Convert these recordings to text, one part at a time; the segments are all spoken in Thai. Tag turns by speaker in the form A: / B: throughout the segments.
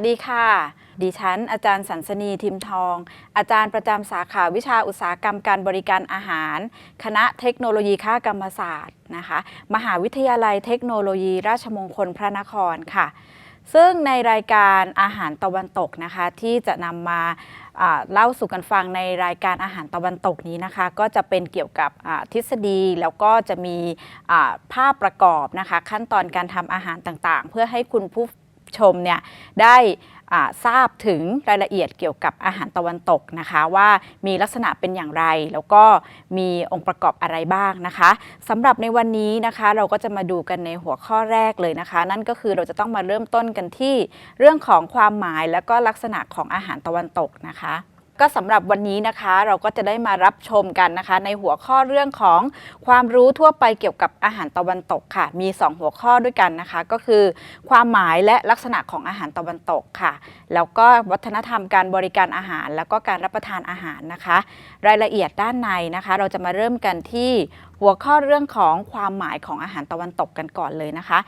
A: สวัสดีค่ะ ดิฉัน อาจารย์สันสนีทิมทอง อาจารย์ประจำสาขาวิชาอุตสาหกรรมการบริการอาหาร คณะเทคโนโลยีข้ากรรมศาสตร์นะคะ มหาวิทยาลัยเทคโนโลยี ราชมงคลพระนครค่ะ ซึ่งในรายการอาหารตะวันตกนะคะ ที่จะนำมาเล่าสู่กันฟังในรายการอาหารตะวันตกนี้นะคะ ก็จะเป็นเกี่ยวกับทฤษฎีแล้วก็จะมีภาพประกอบนะคะ ขั้นตอนการทำอาหารต่างๆ เพื่อให้คุณผู้ ชมเนี่ยได้ทราบถึงรายละเอียดเกี่ยวกับอาหารตะวันตกนะคะว่ามีลักษณะเป็นอย่างไร แล้วก็มีองค์ประกอบอะไรบ้างนะคะสำหรับในวันนี้นะคะเราก็จะมาดูกันในหัวข้อแรกเลยนะคะ นั่นก็คือเราจะต้องมาเริ่มต้นกันที่เรื่องของความหมายและก็ลักษณะของอาหารตะวันตกนะคะ ก็สำหรับวันนี้นะคะเราก็จะได้มารับชมกันนะคะ ในหัวข้อเรื่องของความรู้ทั่วไปเกี่ยวกับอาหารตะวันตกค่ะ มี 2 หัวข้อด้วยกันนะคะ ก็คือ ความหมายและลักษณะของอาหารตะวันตกค่ะ แล้วก็วัฒนธรรมการบริการอาหาร แล้วก็การรับประทานอาหารนะคะ รายละเอียดด้านในนะคะ เราจะมาเริ่มกันที่หัวข้อเรื่องของความหมายของอาหารตะวันตกกันก่อนเลยนะคะ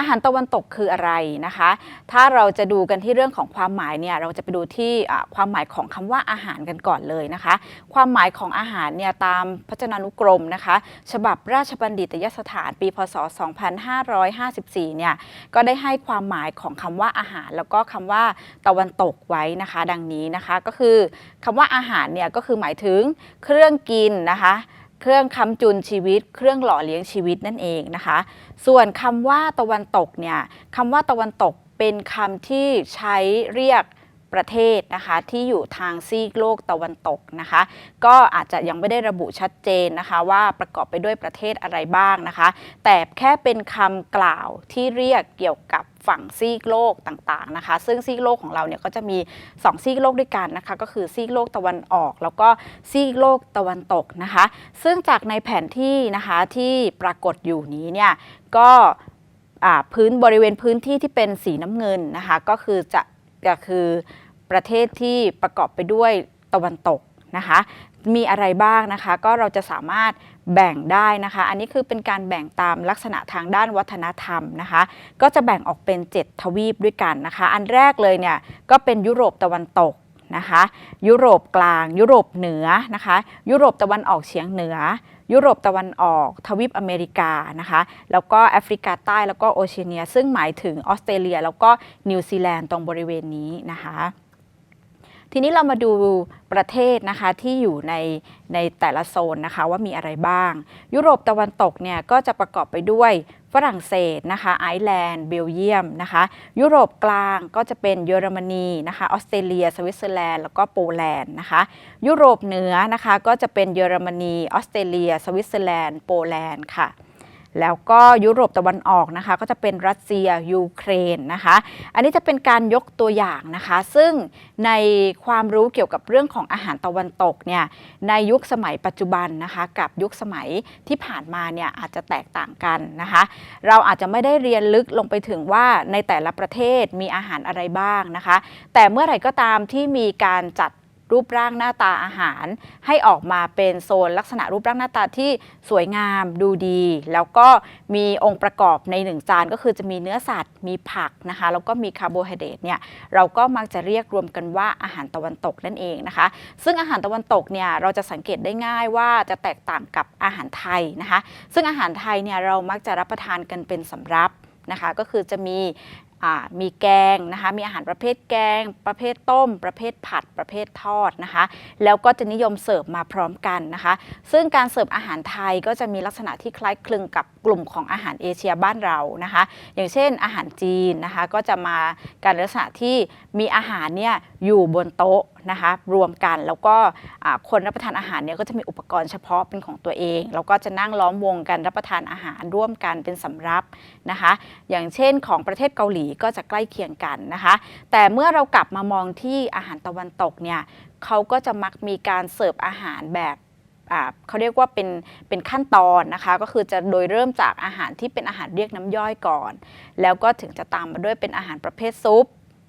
A: อาหารตะวันตกคืออะไรนะคะ ถ้าเราจะดูกันที่เรื่องของความหมายเนี่ยเราจะไปดูที่ความหมายของคำว่าอาหารกันก่อนเลยนะคะ ความหมายของอาหารเนี่ยตามพจนานุกรมนะคะ ฉบับราชบัณฑิตยสถานปีพศ 2554 เนี่ยก็ได้ให้ความหมายของคำว่าอาหาร แล้วก็คำว่าตะวันตกไว้นะคะ ดังนี้นะคะก็คือคำว่าอาหารเนี่ยก็คือหมายถึงเครื่องกินนะคะ เครื่องค้ำจุนชีวิต เครื่องหล่อเลี้ยงชีวิตนั่นเองนะคะ ส่วนคำว่าตะวันตกเนี่ยคำว่าตะวันตกเป็นคำที่ใช้เรียก ประเทศนะคะที่อยู่ทางซีกโลกตะวันตกนะคะ ก็อาจจะยังไม่ได้ระบุชัดเจนนะคะว่าประกอบไปด้วยประเทศอะไรบ้างนะคะ แต่แค่เป็นคำกล่าวที่เรียกเกี่ยวกับฝั่งซีกโลกต่างๆนะคะ ซึ่งซีกโลกของเราเนี่ยก็จะมี 2 ซีกโลกด้วยกันนะคะ ก็คือซีกโลกตะวันออก แล้วก็ซีกโลกตะวันตกนะคะ ซึ่งจากในแผนที่นะคะที่ปรากฏอยู่นี้เนี่ยก็พื้นบริเวณพื้นที่ที่เป็นสีน้ำเงินนะคะ ก็คือจะ ก็คือประเทศที่ประกอบไปด้วยตะวันตกนะคะ มีอะไรบ้างนะคะ ก็เราจะสามารถแบ่งได้นะคะ อันนี้คือเป็นการแบ่งตามลักษณะทางด้านวัฒนธรรมนะคะ ก็จะแบ่งออกเป็น 7 ทวีปด้วยกันนะคะ อันแรกเลยเนี่ยก็เป็นยุโรปตะวันตกนะคะ ยุโรปกลาง ยุโรปเหนือนะคะ ยุโรปตะวันออกเฉียงเหนือ ยุโรปตะวันออก ทวีปอเมริกานะคะแล้วก็แอฟริกาใต้แล้วก็โอเชียเนีย ซึ่งหมายถึงออสเตรเลีย แล้วก็นิวซีแลนด์ตรงบริเวณนี้นะคะ ทีนี้เรามาดูประเทศนะคะที่อยู่ในในแต่ละโซนนะคะว่ามีอะไรบ้าง ยุโรปตะวันตกเนี่ยก็จะประกอบไปด้วยฝรั่งเศสนะคะไอร์แลนด์เบลเยียมนะคะยุโรปกลางก็จะเป็นเยอรมนีนะคะออสเตรเลีย สวิตเซอร์แลนด์แล้วก็โปแลนด์นะคะยุโรปเหนือนะคะก็จะเป็นเยอรมนีออสเตรเลีย สวิตเซอร์แลนด์โปแลนด์ค่ะ แล้วก็ยุโรปตะวันออกนะคะ ก็จะเป็นรัสเซียยูเครนนะคะ อันนี้จะเป็นการยกตัวอย่างนะคะ ซึ่งในความรู้เกี่ยวกับเรื่องของอาหารตะวันตกเนี่ยในยุคสมัยปัจจุบันนะคะ กับยุคสมัยที่ผ่านมาเนี่ยอาจจะแตกต่างกันนะคะ เราอาจจะไม่ได้เรียนลึกลงไปถึงว่าในแต่ละประเทศมีอาหารอะไรบ้างนะคะ แต่เมื่อไหร่ก็ตามที่มีการจัด รูปร่างหน้าตาอาหาร ให้ออกมาเป็นโซนลักษณะรูปร่างหน้าตาที่สวยงามดูดี แล้วก็มีองค์ประกอบในหนึ่งจานก็คือจะมีเนื้อสัตว์มีผักนะคะแล้วก็มีคาร์โบไฮเดรตเนี่ยเราก็มักจะเรียกรวมกันว่าอาหารตะวันตกนั่นเองนะคะ ซึ่งอาหารตะวันตกเนี่ยเราจะสังเกตได้ง่ายว่าจะแตกต่างกับอาหารไทยนะคะ ซึ่งอาหารไทยเนี่ยเรามักจะรับประทานกันเป็นสำรับนะคะก็คือจะมี มีแกงนะคะ มีอาหารประเภทแกง ประเภทต้ม ประเภทผัด ประเภททอดนะคะ แล้วก็จะนิยมเสิร์ฟมาพร้อมกันนะคะ ซึ่งการเสิร์ฟอาหารไทยก็จะมีลักษณะที่คล้ายคลึงกับกลุ่มของอาหารเอเชียบ้านเรานะคะ อย่างเช่น อาหารจีนนะคะ ก็จะมาการลักษณะที่มีอาหารเนี่ยอยู่บนโต๊ะนะคะรวมกันแล้วก็คนรับประทานอาหารเนี่ยก็จะมีอุปกรณ์เฉพาะเป็นของตัวเอง แล้วก็จะนั่งล้อมวงกันรับประทานอาหารร่วมกันเป็นสำรับนะคะ อย่างเช่นของประเทศเกาหลีก็จะใกล้เคียงกันนะคะ แต่เมื่อเรากลับมามองที่อาหารตะวันตกเนี่ยเขาก็จะมักมีการเสิร์ฟอาหารแบบเขาเรียกว่าเป็นเป็นขั้นตอนนะคะก็คือจะโดยเริ่มจากอาหารที่เป็นอาหารเรียกน้ำย่อยก่อน แล้วก็ถึงจะตามมาด้วยเป็นอาหารประเภทซุป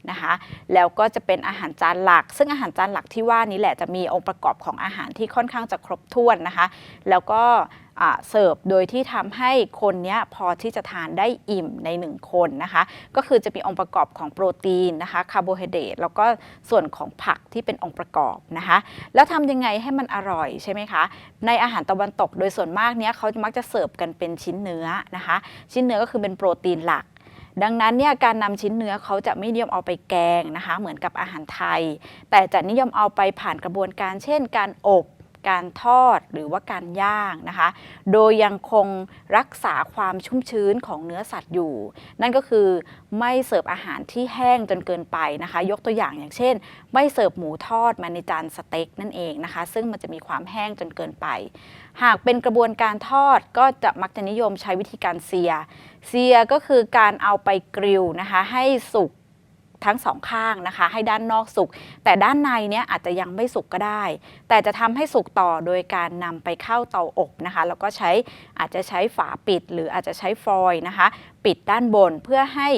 A: นะคะแล้วก็จะเป็นอาหารจานหลัก ซึ่งอาหารจานหลักที่ว่านี้แหละจะมีองค์ประกอบของอาหารที่ค่อนข้างจะครบถ้วนนะคะ แล้วก็เสิร์ฟโดยที่ทำให้คนเนี้ยพอที่จะทานได้อิ่มใน 1 คนนะคะ ก็คือจะมีองค์ประกอบของโปรตีนนะคะคาร์โบไฮเดรตแล้วก็ส่วนของผักที่เป็นองค์ประกอบนะคะ แล้วทำยังไงให้มันอร่อยใช่ไหมคะ ในอาหารตะวันตกโดยส่วนมากเนี้ยเขามักจะเสิร์ฟกันเป็นชิ้นเนื้อนะคะ ชิ้นเนื้อก็คือเป็นโปรตีนหลัก ดังนั้นเนี่ยการนำชิ้นเนื้อเขาจะไม่นิยมเอาไปแกงนะคะ เหมือนกับอาหารไทย แต่จะนิยมเอาไปผ่านกระบวนการเช่น การอบ การทอดหรือว่าการย่างนะคะ โดยยังคงรักษาความชุ่มชื้นของเนื้อสัตว์อยู่ นั่นก็คือไม่เสิร์ฟอาหารที่แห้งจนเกินไปนะคะ ยกตัวอย่างอย่างเช่น ไม่เสิร์ฟหมูทอดมาในจานสเต็กนั่นเองนะคะ ซึ่งมันจะมีความแห้งจนเกินไป หากเป็นกระบวนการทอดก็จะมักจะนิยมใช้วิธีการเซีย เซียก็คือการเอาไปกริลนะคะ ให้สุก ทั้งสองข้างนะคะ ให้ด้านนอกสุก แต่ด้านในเนี่ยอาจจะยังไม่สุกก็ได้ แต่จะทำให้สุกต่อโดยการนำไปเข้าเตาอบนะคะ แล้วก็ใช้อาจจะใช้ฝาปิด หรืออาจจะใช้ฟอยล์นะคะ ปิดด้านบนเพื่อให้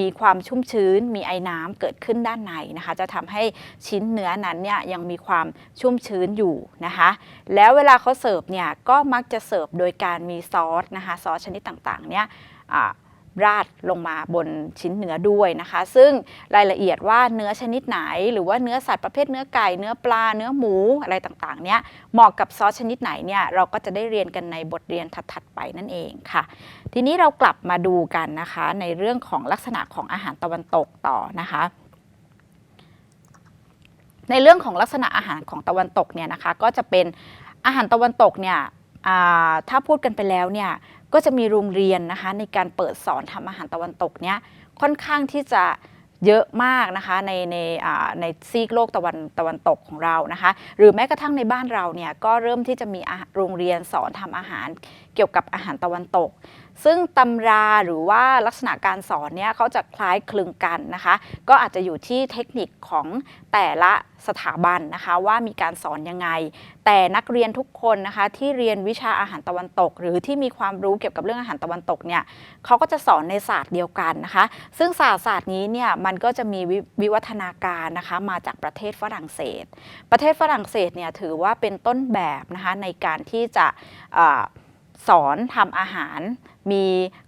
A: มีความชุ่มชื้น มีไอ้น้ำเกิดขึ้นด้านในนะคะ จะทำให้ชิ้นเนื้อนั้นเนี่ยยังมีความชุ่มชื้นอยู่นะคะ แล้วเวลาเขาเสิร์ฟเนี่ยก็มักจะเสิร์ฟโดยการมีซอสนะคะ ซอสชนิดต่างๆเนี่ยอ่า ราดลงมาบนชิ้นเนื้อด้วยนะคะ ซึ่งรายละเอียดว่าเนื้อชนิดไหน หรือว่าเนื้อสัตว์ประเภทเนื้อไก่เนื้อปลาเนื้อหมูอะไรต่างๆเนี่ยเหมาะกับซอสชนิดไหนเนี่ยเราก็จะได้เรียนกันในบทเรียนถัดๆไปนั่นเองค่ะ ทีนี้เรากลับมาดูกันนะคะ ในเรื่องของลักษณะของอาหารตะวันตกต่อนะคะในเรื่องของลักษณะอาหารของตะวันตกเนี่ยนะคะก็จะเป็นอาหารตะวันตกเนี่ยถ้าพูดกันไปแล้วเนี่ย ก็จะมีโรงเรียนนะคะในการเปิดสอนทำอาหารตะวันตกเนี้ยค่อนข้างที่จะเยอะมากนะคะในในในซีกโลกตะวันตะวันตกของเรานะคะ หรือแม้กระทั่งในบ้านเราเนี่ยก็เริ่มที่จะมีโรงเรียนสอนทำอาหารเกี่ยวกับอาหารตะวันตก ซึ่งตำราหรือว่าลักษณะการสอนเนี่ยเขาจะคล้ายคลึงกันนะคะ ก็อาจจะอยู่ที่เทคนิคของแต่ละสถาบันนะคะว่ามีการสอนยังไง แต่นักเรียนทุกคนนะคะที่เรียนวิชาอาหารตะวันตก หรือที่มีความรู้เกี่ยวกับเรื่องอาหารตะวันตกเนี่ยเขาก็จะสอนในศาสตร์เดียวกันนะคะ ซึ่งศาสตร์ศาสตร์นี้เนี่ยมันก็จะมีววิวัฒนาการนะคะมาจากประเทศฝรั่งเศส ประเทศฝรั่งเศสเนี่ยถือว่าเป็นต้นแบบนะคะในการที่จะ สอนทำอาหาร มี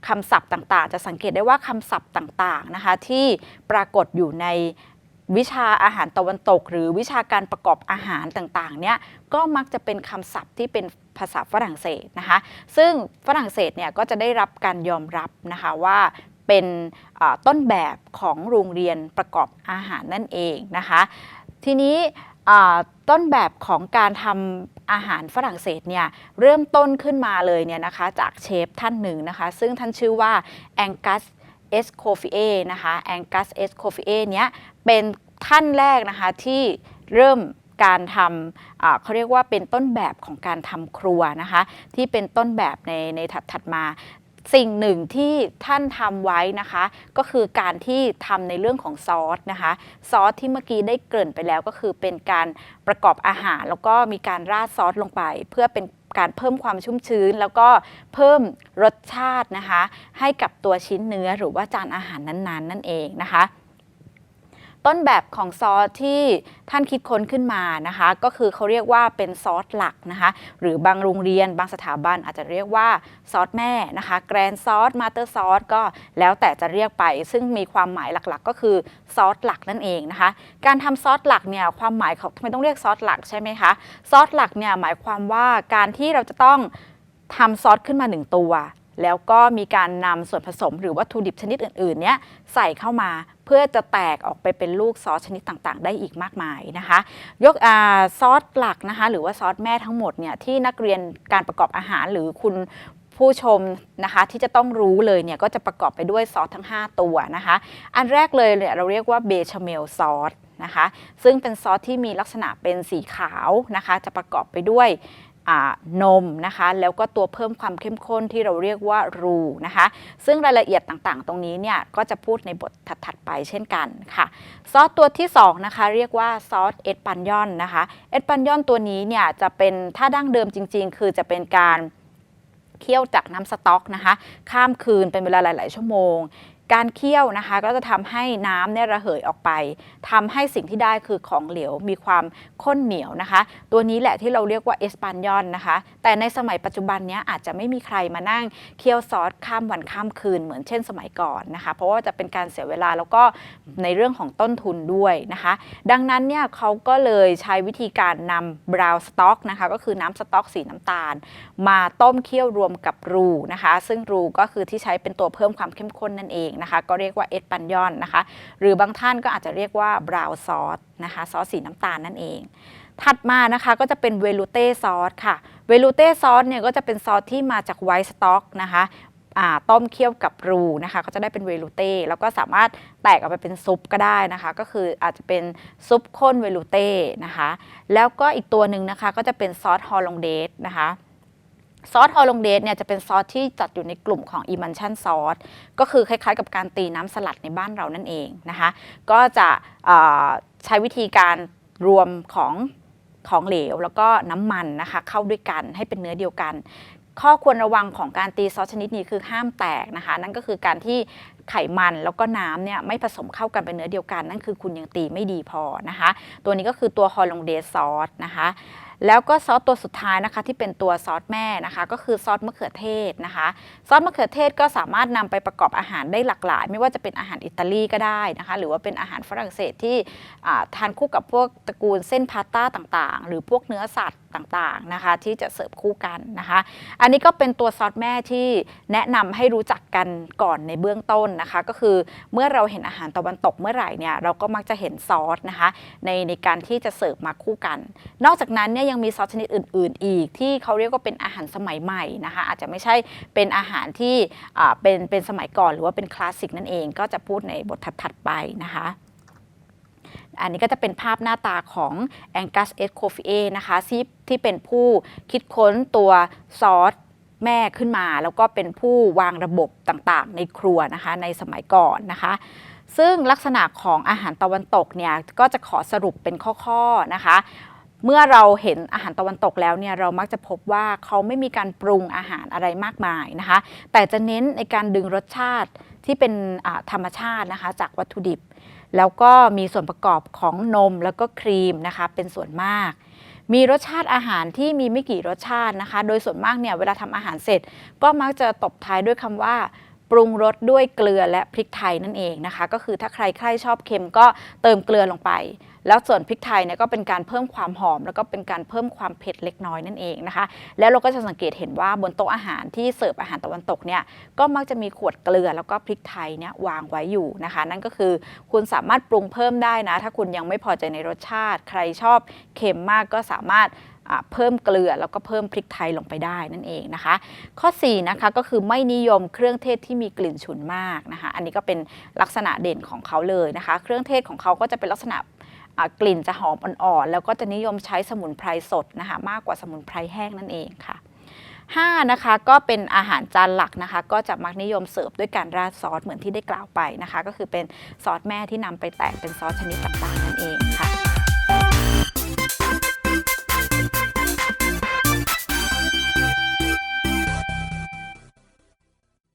A: คำศัพท์ต่างๆ จะสังเกตได้ว่าคำศัพท์ต่างๆนะคะที่ปรากฏอยู่ในวิชาอาหารตะวันตก หรือวิชาการประกอบอาหารต่างๆเนี่ยก็มักจะเป็นคำศัพท์ที่เป็นภาษาฝรั่งเศสนะคะ ซึ่งฝรั่งเศสเนี่ยก็จะได้รับการยอมรับนะคะว่าเป็นต้นแบบของโรงเรียนประกอบอาหารนั่นเองนะคะ ทีนี้ ต้นแบบของการทำอาหารฝรั่งเศสเนี่ยเริ่มต้นขึ้นมาเลยเนี่ยนะคะจากเชฟท่านหนึ่งนะคะซึ่งท่านชื่อว่าแองกัสเอสโคฟิเอนะคะแองกัสเอสโคฟิเอเนี้ยเป็นท่านแรกนะคะที่เริ่มการทำเขาเรียกว่าเป็นต้นแบบของการทำครัวนะคะที่เป็นต้นแบบในในถัดถัดมา สิ่งหนึ่งที่ท่านทำไว้นะคะ ก็คือการที่ทำในเรื่องของซอสนะคะซอสที่เมื่อกี้ได้เกริ่นไปแล้วก็คือเป็นการประกอบอาหาร แล้วก็มีการราดซอสลงไป เพื่อเป็นการเพิ่มความชุ่มชื้น แล้วก็เพิ่มรสชาตินะคะ ให้กับตัวชิ้นเนื้อหรือว่าจานอาหารนั้นๆ นั่นเองนะคะ ต้นแบบของซอสที่ท่านคิดค้นขึ้นมานะคะ ก็คือเขาเรียกว่าเป็นซอสหลักนะคะ หรือบางโรงเรียนบางสถาบันอาจจะเรียกว่าซอสแม่นะคะแกรนซอสมาเตอร์ซอสก็แล้วแต่จะเรียกไป ซึ่งมีความหมายหลักๆ ก็คือซอสหลักนั่นเองนะคะ การทำซอสหลักเนี่ยความหมายเขาทำไมต้องเรียกซอสหลักใช่ไหมคะซอสหลักเนี่ยหมายความว่าการที่เราจะต้องทำซอสขึ้นมาหนึ่งตัว แล้วก็มีการนำส่วนผสมหรือวัตถุดิบชนิดอื่นๆเนี้ยใส่เข้ามา เพื่อจะแตกออกไปเป็นลูกซอสชนิดต่างๆ ได้อีกมากมายนะคะ ยกอซอสหลักนะคะหรือว่าซอสแม่ทั้งหมดเนี่ยที่นักเรียนการประกอบอาหารหรือคุณผู้ชมนะคะที่จะต้องรู้เลยเนี่ยก็จะประกอบไปด้วยซอสทั้ง 5 ตัวนะคะ อันแรกเลยเนี่ยเราเรียกว่าเบชเมลซอสนะคะซึ่งเป็นซอสที่มีลักษณะเป็นสีขาวนะคะ จะประกอบไปด้วย นมนะคะแล้วก็ตัวเพิ่มความเข้มข้นที่เราเรียกว่ารูนะคะซึ่งรายละเอียดต่างๆ ตรงนี้เนี่ยก็จะพูดในบทถัดๆไปเช่นกันค่ะ ซอสตัวที่2นะคะเรียกว่าซอสเอสปันยอนนะคะเอสปันยอนตัวนี้เนี่ยจะเป็นถ้าดั้งเดิมจริง ๆ คือจะเป็นการเคี่ยวจากน้ำสต๊อกนะคะ ข้ามคืนเป็นเวลาหลาย ๆ ชั่วโมง การเคี่ยวนะคะก็จะทำให้น้ำเนี่ยระเหยออกไปทำให้สิ่งที่ได้คือของเหลวมีความข้นเหนียวนะคะ ตัวนี้แหละที่เราเรียกว่าเอสปันยอนนะคะ แต่ในสมัยปัจจุบันเนี้ยอาจจะไม่มีใครมานั่งเคี่ยวซอสข้ามวันข้ามคืนเหมือนเช่นสมัยก่อนนะคะ เพราะว่าจะเป็นการเสียเวลาแล้วก็ในเรื่องของต้นทุนด้วยนะคะ ดังนั้นเนี่ยเขาก็เลยใช้วิธีการนำบราวสต็อกนะคะก็คือน้ำสต๊อกสีน้ำตาล มาต้มเคี่ยวรวมกับรูนะคะ ซึ่งรูก็คือที่ใช้เป็นตัวเพิ่มความเข้มข้นนั่นเองนะคะ ก็เรียกว่าเอสปันยอนนะคะ หรือบางท่านก็อาจจะเรียกว่าบราวน์ซอสนะคะซอสสีน้ำตาลนั่นเอง ถัดมานะคะก็จะเป็นเวลูเต้ซอสค่ะ เวลูเต้ซอสเนี่ยก็จะเป็นซอสที่มาจากไวท์สต๊อกนะคะต้มเคี่ยวกับรูนะคะ ก็จะได้เป็นเวลูเต้แล้วก็สามารถแตกออกไปเป็นซุปก็ได้นะคะ ก็คืออาจจะเป็นซุปข้นเวลูเต้นะคะ แล้วก็อีกตัวหนึ่งนะคะก็จะเป็นซอสฮอลลงเดสนะคะ ซอสฮอลลงเดสเนี่ยจะเป็นซอสที่จัดอยู่ในกลุ่มของอิมันชันซอสก็คือคล้ายๆ กับการตีน้ำสลัดในบ้านเรานั่นเองนะคะก็จะใช้วิธีการรวมของของเหลว แล้วก็น้ำมันนะคะเข้าด้วยกันให้เป็นเนื้อเดียวกัน ข้อควรระวังของการตีซอสชนิดนี้คือห้ามแตกนะคะ นั่นก็คือการที่ไขมันแล้วก็น้ำเนี่ยไม่ผสมเข้ากันเป็นเนื้อเดียวกัน นั่นคือคุณยังตีไม่ดีพอนะคะ ตัวนี้ก็คือตัวฮอลลงเดสซอสนะคะ แล้วก็ซอสตัวสุดท้ายนะคะที่เป็นตัวซอสแม่นะคะ ก็คือซอสมะเขือเทศนะคะ ซอสมะเขือเทศก็สามารถนำไปประกอบอาหารได้หลากหลาย ไม่ว่าจะเป็นอาหารอิตาลีก็ได้นะคะ หรือว่าเป็นอาหารฝรั่งเศสที่ทานคู่กับพวกตระกูลเส้นพาสต้าต่างๆ หรือพวกเนื้อสัตว์ ต่างๆนะคะที่จะเสิร์ฟคู่กันนะคะ อันนี้ก็เป็นตัวซอสแม่ที่แนะนำให้รู้จักกันก่อนในเบื้องต้นนะคะ ก็คือเมื่อเราเห็นอาหารตะวันตกเมื่อไหร่เนี่ยเราก็มักจะเห็นซอสนะคะในในการที่จะเสิร์ฟมาคู่กัน นอกจากนั้นเนี่ยยังมีซอสชนิดอื่น ๆ อีกที่เขาเรียกว่าเป็นอาหารสมัยใหม่นะคะอาจจะไม่ใช่เป็นอาหารที่เป็นเป็นสมัยก่อนหรือว่าเป็นคลาสสิกนั่นเองก็จะพูดในบทถัดๆไปนะคะ อันนี้ก็จะเป็นภาพหน้าตาของแองกัสเอสโคฟิเอนะคะที่ที่เป็นผู้คิดค้นตัวซอสแม่ขึ้นมา แล้วก็เป็นผู้วางระบบต่างๆ ในครัวนะคะในสมัยก่อนนะคะซึ่งลักษณะของอาหารตะวันตกเนี่ยก็จะขอสรุปเป็นข้อๆนะคะ เมื่อเราเห็นอาหารตะวันตกแล้วเนี่ยเรามักจะพบว่าเขาไม่มีการปรุงอาหารอะไรมากมายนะคะ แต่จะเน้นในการดึงรสชาติที่เป็นธรรมชาตินะคะจากวัตถุดิบ แล้วก็มีส่วนประกอบของนมแล้วก็ครีมนะคะเป็นส่วนมาก มีรสชาติอาหารที่มีไม่กี่รสชาตินะคะ โดยส่วนมากเนี่ยเวลาทำอาหารเสร็จ ก็มักจะตบท้ายด้วยคำว่า ปรุงรสด้วยเกลือและพริกไทยนั่นเองนะคะ ก็คือถ้าใครใครชอบเค็มก็เติมเกลือลงไป แล้วส่วนพริกไทยเนี่ยก็เป็นการเพิ่มความหอม แล้วก็เป็นการเพิ่มความเผ็ดเล็กน้อยนั่นเองนะคะ แล้วเราก็จะสังเกตเห็นว่าบนโต๊ะอาหารที่เสิร์ฟอาหารตะวันตกเนี่ยก็มักจะมีขวดเกลือแล้วก็พริกไทยเนี่ยวางไว้อยู่นะคะ นั่นก็คือคุณสามารถปรุงเพิ่มได้นะ ถ้าคุณยังไม่พอใจในรสชาติ ใครชอบเค็มมากก็สามารถ เพิ่มเกลือแล้วก็เพิ่มพริกไทยลงไปได้นั่นเองนะคะ ข้อ4นะคะก็คือไม่นิยมเครื่องเทศที่มีกลิ่นฉุนมากนะคะ อันนี้ก็เป็นลักษณะเด่นของเขาเลยนะคะ เครื่องเทศของเขาก็จะเป็นลักษณะกลิ่นจะหอมอ่อนๆ แล้วก็จะนิยมใช้สมุนไพรสดนะคะมากกว่าสมุนไพรแห้งนั่นเองค่ะ5นะคะก็เป็นอาหารจานหลักนะคะ ก็จะมักนิยมเสิร์ฟด้วยการราดซอสเหมือนที่ได้กล่าวไปนะคะ ก็คือเป็นซอสแม่ที่นำไปแต่งเป็นซอสชนิดต่างๆนั่นเองค่ะ